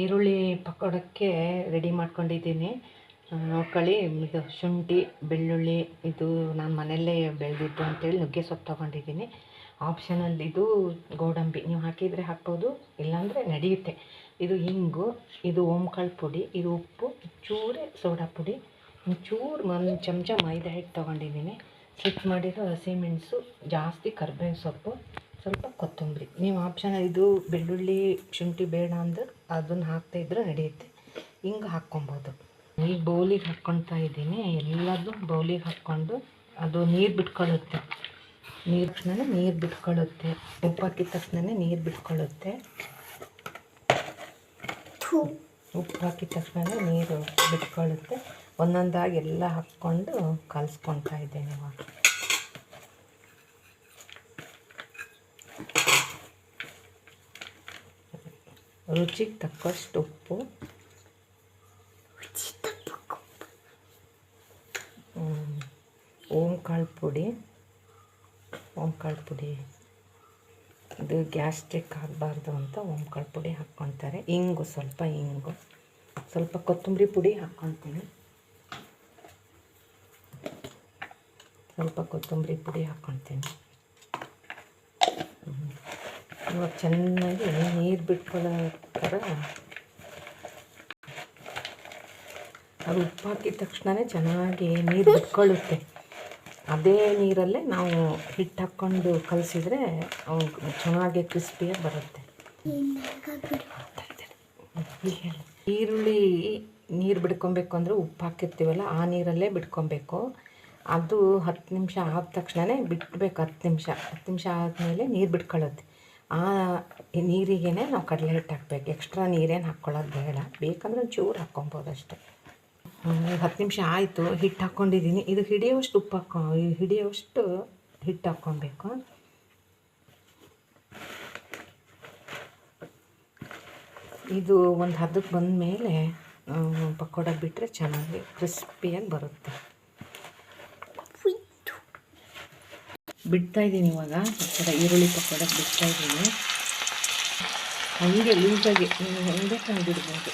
ಈರುಳ್ಳಿ ಪಕೋಡಕ್ಕೆ ರೆಡಿ ಮಾಡ್ಕೊಂಡಿದ್ದೀನಿ. ನೋಡ್ಕೊಳ್ಳಿ, ಇದು ಶುಂಠಿ, ಬೆಳ್ಳುಳ್ಳಿ, ಇದು ನಾನು ಮನೆಯಲ್ಲೇ ಬೆಳೆದಿದ್ದು ಅಂತೇಳಿ ನುಗ್ಗೆ ಸೊಪ್ಪು ತೊಗೊಂಡಿದ್ದೀನಿ. ಆಪ್ಷನಲ್ ಇದು ಗೋಡಂಬಿ, ನೀವು ಹಾಕಿದರೆ ಹಾಕ್ಬೋದು, ಇಲ್ಲಾಂದರೆ ನಡೆಯುತ್ತೆ. ಇದು ಹಿಂಗು ಇದು ಓಂಕಾಳು ಪುಡಿ, ಇದು ಉಪ್ಪು ಚೂರೆ ಸೋಡಾ ಪುಡಿ, ಒಂಚೂರು ಒಂದು ಚಮಚ ಮೈದಾ ಹಿಟ್ಟು ತೊಗೊಂಡಿದ್ದೀನಿ. ಸ್ಲಿಟ್ ಮಾಡಿರೋ ಹಸಿಮೆಣಸು, ಜಾಸ್ತಿ ಕರ್ಬೇವಿನ ಸೊಪ್ಪು, ಸ್ವಲ್ಪ ಕೊತ್ತಂಬರಿ. ನೀವು ಆಪ್ಷನಲ್ ಇದು ಬೆಳ್ಳುಳ್ಳಿ, ಶುಂಠಿ ಬೇಡ ಅಂದ್ರೆ ಅದನ್ನು ಹಾಕ್ತಾ ಇದ್ರೆ ನಡೆಯುತ್ತೆ. ಹಿಂಗೆ ಹಾಕ್ಕೊಬೋದು. ಈಗ ಬೌಲಿಗೆ ಹಾಕ್ಕೊಳ್ತಾ ಇದ್ದೀನಿ. ಎಲ್ಲದೂ ಬೌಲಿಗೆ ಹಾಕ್ಕೊಂಡು ಅದು ನೀರು ಬಿಟ್ಕೊಳ್ಳುತ್ತೆ. ನೀರು ತಕ್ಷಣ ನೀರು ಬಿಟ್ಕೊಳ್ಳುತ್ತೆ. ಉಪ್ಪು ಹಾಕಿದ ತಕ್ಷಣವೇ ನೀರು ಬಿಟ್ಕೊಳ್ಳುತ್ತೆ. ಉಪ್ಪು ಹಾಕಿದ ತಕ್ಷಣ ನೀರು ಬಿಟ್ಕೊಳ್ಳುತ್ತೆ. ಒಂದೊಂದಾಗಿ ಎಲ್ಲ ಹಾಕ್ಕೊಂಡು ಕಲಿಸ್ಕೊಳ್ತಾ ಇದ್ದೇನೆ ಇವಾಗ. ರುಚಿಗೆ ತಕ್ಕಷ್ಟು ಉಪ್ಪು ಓಂ ಓಂಕಾಳು ಪುಡಿ ಓಂಕಾಳು ಪುಡಿ ಇದು ಗ್ಯಾಸ್ಟ್ರಿಕ್ ಆಗಬಾರ್ದು ಅಂತ ಓಂಕಾಳು ಪುಡಿ ಹಾಕ್ಕೊತಾರೆ. ಇಂಗು ಸ್ವಲ್ಪ ಇಂಗು. ಸ್ವಲ್ಪ ಕೊತ್ತಂಬರಿ ಪುಡಿ ಹಾಕ್ಕೊತೀನಿ. ಸ್ವಲ್ಪ ಕೊತ್ತಂಬರಿ ಪುಡಿ ಹಾಕ್ಕೊತೀನಿ. ಇವಾಗ ಚೆನ್ನಾಗಿ ನೀರು ಬಿಟ್ಕೊಳ್ಳೋ ಥರ. ಅದು ಉಪ್ಪು ಹಾಕಿದ ತಕ್ಷಣವೇ ಚೆನ್ನಾಗಿ ನೀರು ಬಿಟ್ಕೊಳ್ಳುತ್ತೆ. ಅದೇ ನೀರಲ್ಲೇ ನಾವು ಹಿಟ್ಟು ಹಾಕ್ಕೊಂಡು ಕಲಸಿದ್ರೆ ಚೆನ್ನಾಗಿ ಕ್ರಿಸ್ಪಿಯಾಗಿ ಬರುತ್ತೆ. ಈರುಳ್ಳಿ ನೀರು ಬಿಡ್ಕೊಬೇಕು ಅಂದರೆ ಉಪ್ಪು ಹಾಕಿರ್ತೀವಲ್ಲ ಆ ನೀರಲ್ಲೇ ಬಿಟ್ಕೊಬೇಕು. ಅದು ಹತ್ತು ನಿಮಿಷ ಆದ ತಕ್ಷಣವೇ ಬಿಟ್ಬೇಕು ಹತ್ತು ನಿಮಿಷ. ಹತ್ತು ನಿಮಿಷ ಆದಮೇಲೆ ನೀರು ಬಿಟ್ಕೊಳ್ಳುತ್ತೆ. ಆ ನೀರಿಗೆ ನಾವು ಕಡಲೆ ಹಿಟ್ಟು ಹಾಕ್ಬೇಕು. ಎಕ್ಸ್ಟ್ರಾ ನೀರೇನು ಹಾಕ್ಕೊಳ್ಳೋದು ಬೇಡ. ಬೇಕಂದ್ರೆ ಒಂಚೂರು ಹಾಕ್ಕೊಬೋದು ಅಷ್ಟೇ. ಹತ್ತು ನಿಮಿಷ ಆಯಿತು. ಹಿಟ್ಟು ಹಾಕ್ಕೊಂಡಿದ್ದೀನಿ. ಇದು ಹಿಡಿಯೋಷ್ಟು ಉಪ್ಪು ಹಾಕ್ಕೊ ಹಿಡಿಯೋವಷ್ಟು ಹಿಟ್ಟು ಹಾಕ್ಕೊಬೇಕು. ಇದು ಒಂದು ಹದಕ್ಕೆ ಬಂದ ಮೇಲೆ ಪಕೋಡ ಬಿಟ್ಟರೆ ಚೆನ್ನಾಗಿ ಕ್ರಿಸ್ಪಿಯಾಗಿ ಬರುತ್ತೆ. ಬಿಡ್ತಾ ಇದ್ದೀನಿ ಇವಾಗ. ಪಕ್ಕದ ಈರುಳ್ಳಿ ಪಕೋಡ ಬಿಡ್ತಾ ಇದ್ದೀನಿ ಹಂಗೆ ಲೂಸಾಗಿ ನೀವು ತಂದು ಬಿಡ್ಬೋದು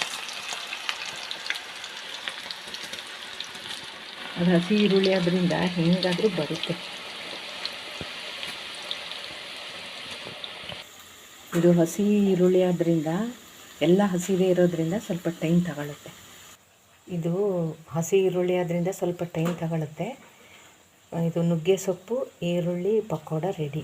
ಅದು ಹಸಿ ಈರುಳ್ಳಿ ಆದ್ರಿಂದ ಹೆಂಗಾದರೂ ಬರುತ್ತೆ. ಇದು ಹಸಿ ಈರುಳ್ಳಿ ಆದ್ರಿಂದ, ಎಲ್ಲ ಹಸಿದೇ ಇರೋದ್ರಿಂದ ಸ್ವಲ್ಪ ಟೈಮ್ ತಗೊಳುತ್ತೆ. ಇದು ಹಸಿ ಈರುಳ್ಳಿ ಆದ್ರಿಂದ ಸ್ವಲ್ಪ ಟೈಮ್ ತಗೊಳುತ್ತೆ. ಇದು ನುಗ್ಗೆ ಸೊಪ್ಪು ಈರುಳ್ಳಿ ಪಕೋಡ ರೆಡಿ